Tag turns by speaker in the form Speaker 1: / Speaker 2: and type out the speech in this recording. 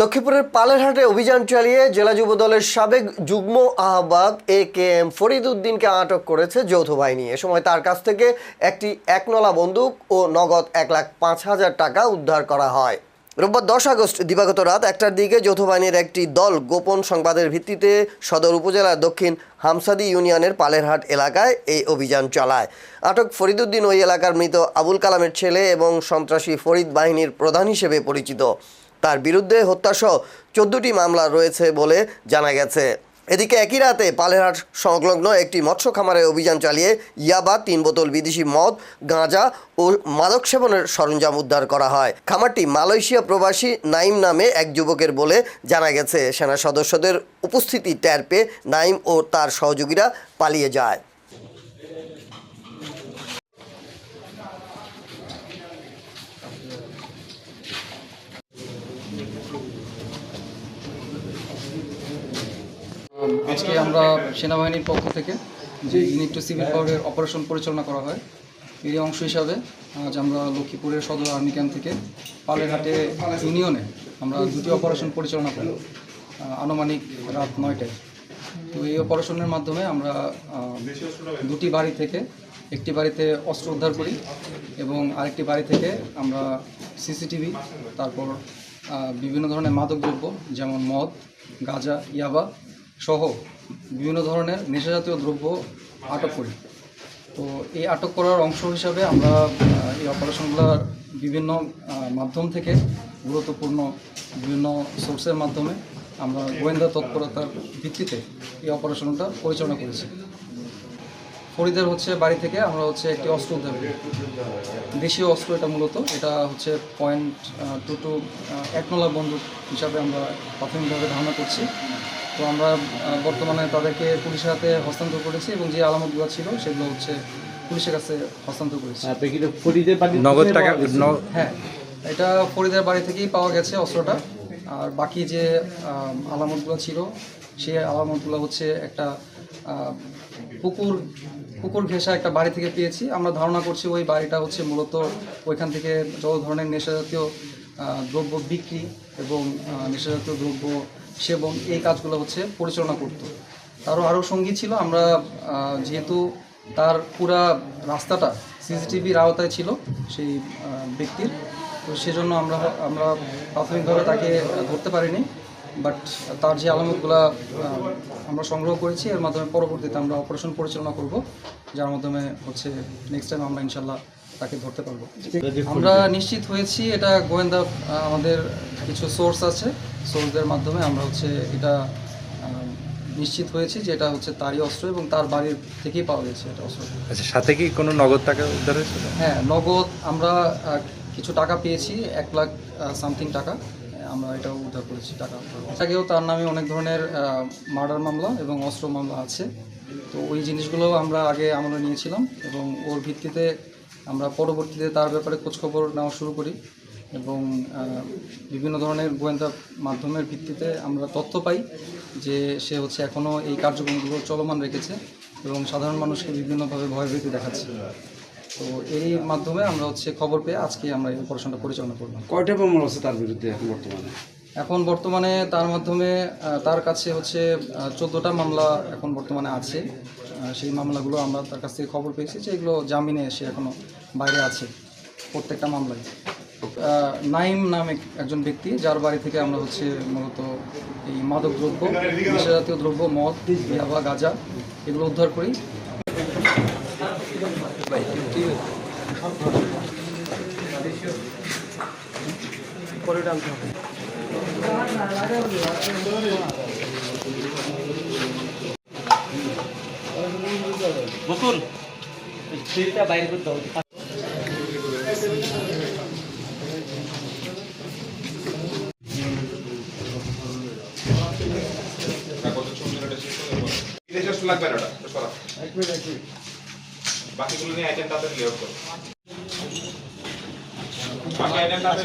Speaker 1: লক্ষ্মীপুরের পালেরহাটে অভিযান চালিয়ে জেলা যুব দলের সাবেক যুগ্ম আহ্বায়ক এ কে এম ফরিদ উদ্দিনকে আটক করেছে যৌথ বাহিনী। এ সময় তার কাছ থেকে একটি একনলা বন্দুক ও নগদ এক লাখ পাঁচ হাজার টাকা উদ্ধার করা হয়। রোববার দশ আগস্ট দিবাগত রাত একটার দিকে যৌথ বাহিনীর একটি দল গোপন সংবাদের ভিত্তিতে সদর উপজেলার দক্ষিণ হামসাদি ইউনিয়নের পালেরহাট এলাকায় এই অভিযান চালায়। আটক ফরিদুদ্দিন ওই এলাকার মৃত আবুল কালামের ছেলে এবং সন্ত্রাসী ফরিদ বাহিনীর প্রধান হিসেবে পরিচিত। তার বিরুদ্ধে হত্যাসহ চোদ্দটি মামলা রয়েছে বলে জানা গেছে। এদিকে একই রাতে পালেরহাট সংলগ্ন একটি মৎস্য খামারে অভিযান চালিয়ে ইয়াবা, তিন বোতল বিদেশি মদ, গাঁজা ও মাদক সেবনের সরঞ্জাম উদ্ধার করা হয়। খামারটি মালয়েশিয়া প্রবাসী নাইম নামে এক যুবকের বলে জানা গেছে। সেনা সদস্যদের উপস্থিতি টের পেয়ে নাইম ও তার সহযোগীরা পালিয়ে যায়।
Speaker 2: আজকে আমরা সেনাবাহিনীর পক্ষ থেকে যে ইউনিট টু সিভিল পাওয়ারের অপারেশন পরিচালনা করা হয়, এরই অংশ হিসাবে আজ আমরা লক্ষ্মীপুরের সদর আর্মি ক্যাম্প থেকে পালেরহাটে ইউনিয়নে আমরা দুটি অপারেশন পরিচালনা করি আনুমানিক রাত নয়টায়। তো এই অপারেশনের মাধ্যমে আমরা দুটি বাড়ি থেকে একটি বাড়িতে অস্ত্র উদ্ধার করি এবং আরেকটি বাড়ি থেকে আমরা সিসিটিভি, তারপর বিভিন্ন ধরনের মাদকদ্রব্য যেমন মদ, গাঁজা, ইয়াবা সহ বিভিন্ন ধরনের নেশাজাতীয় দ্রব্য আটক করি। তো এই আটক করার অংশ হিসাবে আমরা এই অপারেশনগুলোর বিভিন্ন মাধ্যম থেকে গুরুত্বপূর্ণ বিভিন্ন সোর্সের মাধ্যমে আমরা গোয়েন্দা তৎপরতার ভিত্তিতে এই অপারেশনটা পরিচালনা করেছি। ফরিদের হচ্ছে বাড়ি থেকে আমরা হচ্ছে একটি অস্ত্র উদ্ধার করি। দেশীয় অস্ত্র এটা মূলত, এটা হচ্ছে পয়েন্ট টু টু একনলা বন্দুক হিসাবে আমরা প্রাথমিকভাবে ধারণা করছি। তো আমরা বর্তমানে তাদেরকে পুলিশের হাতে হস্তান্তর করেছি এবং যে আলামতগুলো ছিল সেগুলো হচ্ছে পুলিশের কাছে হস্তান্তর করেছি।
Speaker 3: আপনি কিন্তু ফরিদের বাড়ি
Speaker 4: নগদ টাকা
Speaker 2: হ্যাঁ এটা ফরিদের বাড়ি থেকেই পাওয়া গেছে অস্ত্রটা। আর বাকি যে আলামতগুলো ছিল সেই আলামতগুলো হচ্ছে একটা পুকুর পুকুর ঘেঁষা একটা বাড়ি থেকে পেয়েছি। আমরা ধারণা করছি ওই বাড়িটা হচ্ছে মূলত ওইখান থেকে যত ধরনের নেশাজাতীয় দ্রব্য বিক্রি এবং নেশাজাতীয় দ্রব্য সেবন এই কাজগুলো হচ্ছে পরিচালনা করতো। তারও আরও সঙ্গী ছিল আমরা যেহেতু তার পুরা রাস্তাটা সিসিটিভির আওতায় ছিল সেই ব্যক্তির তো সেজন্য আমরা আমরা প্রাথমিকভাবে তাকে ধরতে পারিনি। বাট তার যে আলামতগুলো আমরা সংগ্রহ করেছি এর মাধ্যমে পরবর্তীতে আমরা অপারেশন পরিচালনা করব যার মাধ্যমে হচ্ছে নেক্সট টাইম আমরা ইনশাল্লাহ তাকে ধরতে পারব। আমরা নিশ্চিত হয়েছি এটা গোয়েন্দা আমাদের কিছু সোর্স আছে। সোর্সদের মাধ্যমে আমরা হচ্ছে এটা নিশ্চিত হয়েছি যে এটা হচ্ছে তারই অস্ত্র এবং তার বাড়ির থেকেই পাওয়া গেছে এটা অস্ত্র।
Speaker 4: আচ্ছা সাথে কি কোনো নগদ টাকা উদ্ধার হয়েছিল?
Speaker 2: হ্যাঁ নগদ আমরা কিছু টাকা পেয়েছি এক লাখ সামথিং টাকা। আমরা এটাও উদ্ধার করেছি টাকা আগেও তার নামে অনেক ধরনের মার্ডার মামলা এবং অস্ত্র মামলা আছে। তো ওই জিনিসগুলো আমরা আগে আমরা নিয়েছিলাম এবং ওর ভিত্তিতে আমরা পরবর্তীতে তার ব্যাপারে খোঁজখবর নেওয়া শুরু করি। এবং বিভিন্ন ধরনের গোয়েন্দা মাধ্যমের ভিত্তিতে আমরা তথ্য পাই যে সে হচ্ছে এখনও এই কার্যক্রমগুলো চলমান রেখেছে এবং সাধারণ মানুষকে বিভিন্নভাবে ভয়ভীতি দেখাচ্ছে। তো এই মাধ্যমে আমরা হচ্ছে খবর পেয়ে আজকে আমরা এই অপারেশনটা পরিচালনা করলাম
Speaker 3: কয়টা মামলা আছে তার বিরুদ্ধে এখন বর্তমানে?
Speaker 2: এখন বর্তমানে তার মাধ্যমে তার কাছে হচ্ছে চোদ্দোটা মামলা এখন বর্তমানে আছে। সেই মামলাগুলো আমরা তার কাছ থেকে খবর পেয়েছি যে এগুলো জামিনে এসে এখনও বাইরে আছে প্রত্যেকটা মামলায়। নাইম নামে একজন ব্যক্তি, যার বাড়ি থেকে আমরা হচ্ছে মূলত এই মাদক দ্রব্য, নেশাজাতীয় দ্রব্য, মদ, ইয়াবা, গাঁজা এগুলো উদ্ধার করি।
Speaker 3: বাইরে করতে হবে
Speaker 5: লাগবে না ওটা, বাকিগুলো নিয়ে আইটেম তাদের লেআউট করো বাকি আইটেম তাদের